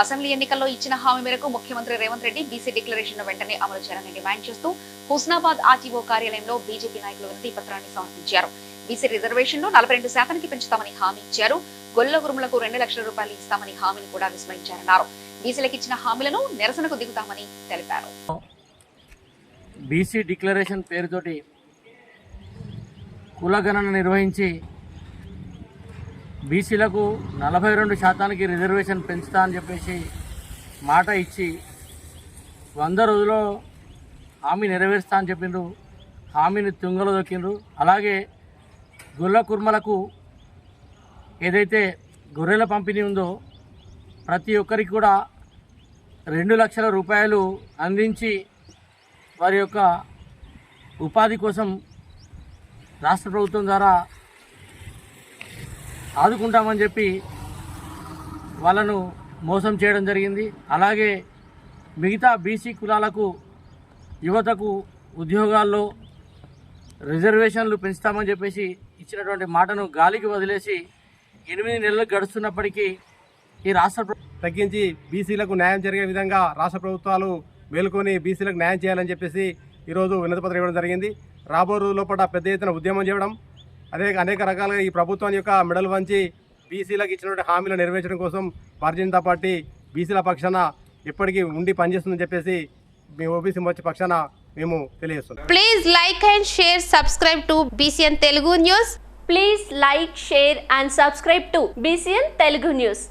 Assembly ఎన్నికల్లో ఇచ్చిన హామీ మేరకు ముఖ్యమంత్రి రేవంత్ రెడ్డి బీసీ డిక్లరేషన్ వెంటనే అమలు చేయాలని డిమాండ్ చేస్తూ హుస్నాబాద్ ఆర్టీఓ కార్యాలయంలో బీజేపీ నాయకులు వినతి పత్రాన్ని సమర్పించారు. బీసీ రిజర్వేషన్లు నలభై రెండు శాతానికి పెంచుతామని హామీ ఇచ్చారు. గొల్ల గురుములకు రెండు లక్షల రూపాయలు ఇస్తామని హామీని కూడా విస్మరించారన్నారు. బీసీలకు ఇచ్చిన హామీలను నిరసనకు దిగుతామని తెలిపారు. బీసీ డిక్లరేషన్ పేరుతోటి కులగణన నిర్వహించి బీసీలకు నలభై రెండు శాతానికి రిజర్వేషన్ పెంచుతా అని చెప్పేసి మాట ఇచ్చి వంద రోజుల్లో హామీ నెరవేరుస్తా అని చెప్పిండ్రు. హామీని తుంగలో దొక్కిండ్రు. అలాగే గొల్ల కుర్మలకు ఏదైతే గొర్రెల పంపిణీ ఉందో ప్రతి ఒక్కరికి కూడా రెండు లక్షల రూపాయలు అందించి వారి యొక్క ఉపాధి కోసం రాష్ట్ర ప్రభుత్వం ద్వారా ఆదుకుంటామని చెప్పి వాళ్ళను మోసం చేయడం జరిగింది. అలాగే మిగతా బీసీ కులాలకు యువతకు ఉద్యోగాల్లో రిజర్వేషన్లు పెంచుతామని చెప్పేసి ఇచ్చినటువంటి మాటను గాలికి వదిలేసి ఎనిమిది నెలలు గడుస్తున్నప్పటికీ ఈ రాష్ట్ర తగ్గించి బీసీలకు న్యాయం జరిగే విధంగా రాష్ట్ర ప్రభుత్వాలు మేలుకొని బీసీలకు న్యాయం చేయాలని చెప్పేసి ఈరోజు వినతిపత్రం ఇవ్వడం జరిగింది. రాబో రోజుల్లో పట్ల పెద్ద ఎత్తున ఉద్యమం చేయడం అదే అనేక రకాలుగా ఈ ప్రభుత్వం యొక్క మెడలు వంచి బీసీలకు ఇచ్చినటువంటి హామీలు నెరవేర్చడం కోసం భారతీయ జనతా పార్టీ బీసీల పక్షాన ఎప్పటికీ ఉండి పనిచేస్తుందని చెప్పేసి మీ ఓబీసీ వచ్చే పక్షాన మేము తెలియజేస్తున్నాం. Please like and share subscribe to BCN Telugu news please like share and subscribe to BCN Telugu news